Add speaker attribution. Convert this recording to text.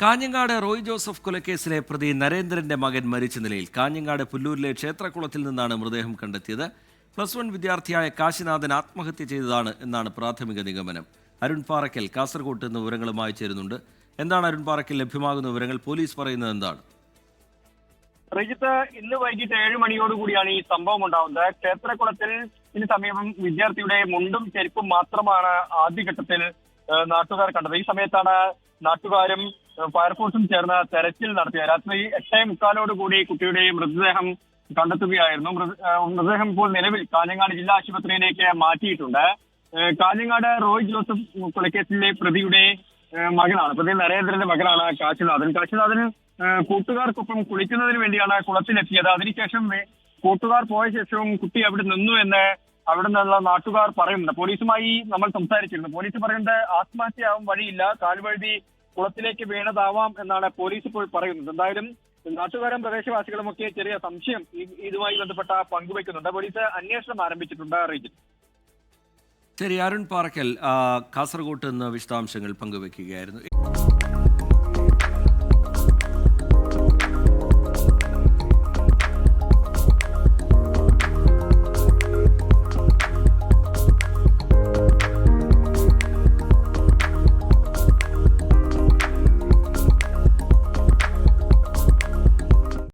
Speaker 1: Kanhangad Roy Joseph കൊലക്കേസിലെ പ്രതി നരേന്ദ്രന്റെ മകൻ മരിച്ച നിലയിൽ കാഞ്ഞങ്ങാട് പുല്ലൂരിലെ ക്ഷേത്രക്കുളത്തിൽ നിന്നാണ് മൃതദേഹം കണ്ടെത്തിയത്. പ്ലസ് വൺ വിദ്യാർത്ഥിയായ കാശിനാഥൻ ആത്മഹത്യ ചെയ്തതാണ് എന്നാണ് പ്രാഥമിക നിഗമനം. അരുൺ പാറയ്ക്കൽ കാസർകോട്ട് നിന്ന് വിവരങ്ങളുമായി ചേരുന്നുണ്ട്. എന്താണ് അരുൺ പാറയ്ക്കൽ ലഭ്യമാകുന്ന വിവരങ്ങൾ? പോലീസ് പറയുന്നത് എന്താണ്?
Speaker 2: റജിത്ത് ഇന്ന് വൈകിട്ട് ഏഴ് മണിയോടുകൂടിയാണ് ഈ സംഭവം ഉണ്ടാവുന്നത്. ക്ഷേത്രകുളത്തിൽ ഇതിന് സമീപം വിദ്യാർത്ഥിയുടെ മുണ്ടും ചെരുപ്പും മാത്രമാണ് ആദ്യഘട്ടത്തിൽ നാട്ടുകാർ കണ്ടത്. ഈ സമയത്താണ് നാട്ടുകാരും ഫയർഫോഴ്സും ചേർന്ന് തെരച്ചിൽ നടത്തിയ രാത്രി എട്ടേ മുക്കാലോട് കൂടി കുട്ടിയുടെ മൃതദേഹം കണ്ടെത്തുകയായിരുന്നു. മൃതദേഹം ഇപ്പോൾ നിലവിൽ കാഞ്ഞങ്ങാട് ജില്ലാ ആശുപത്രിയിലേക്ക് മാറ്റിയിട്ടുണ്ട്. കാഞ്ഞങ്ങാട് റോയ് ജോസഫ് കൊലക്കേസിലെ പ്രതിയുടെ മകനാണ് പ്രതി നരേന്ദ്രന്റെ മകനാണ് കാശിനാഥൻ. കാശിനാഥൻ കൂട്ടുകാർക്കൊപ്പം കുളിക്കുന്നതിന് വേണ്ടിയാണ് കുളത്തിലെത്തിയത്. അതിനുശേഷം കൂട്ടുകാർ പോയ ശേഷവും കുട്ടി അവിടെ നിന്നു എന്ന് അവിടെ നിന്നുള്ള നാട്ടുകാർ പറയുന്നുണ്ട്. പോലീസുമായി നമ്മൾ സംസാരിച്ചിരുന്നു. പോലീസ് പറയുന്നത് ആത്മഹത്യയാവും വഴിയില്ല. കാൽവഴുതി കുളത്തിലേക്ക് വീണതാവാം എന്നാണ് പോലീസ് ഇപ്പോൾ പറയുന്നത്. എന്തായാലും നാട്ടുകാരും പ്രദേശവാസികളും ഒക്കെ ചെറിയ സംശയം ഇതുമായി ബന്ധപ്പെട്ട പങ്കുവയ്ക്കുന്നുണ്ട്. പോലീസ് അന്വേഷണം ആരംഭിച്ചിട്ടുണ്ട് റീജിൻ.
Speaker 1: ശരി അരുൺ പാറക്കൽ കാസർഗോട്ട് നിന്ന് വിശദാംശങ്ങൾ പങ്കുവെക്കുകയായിരുന്നു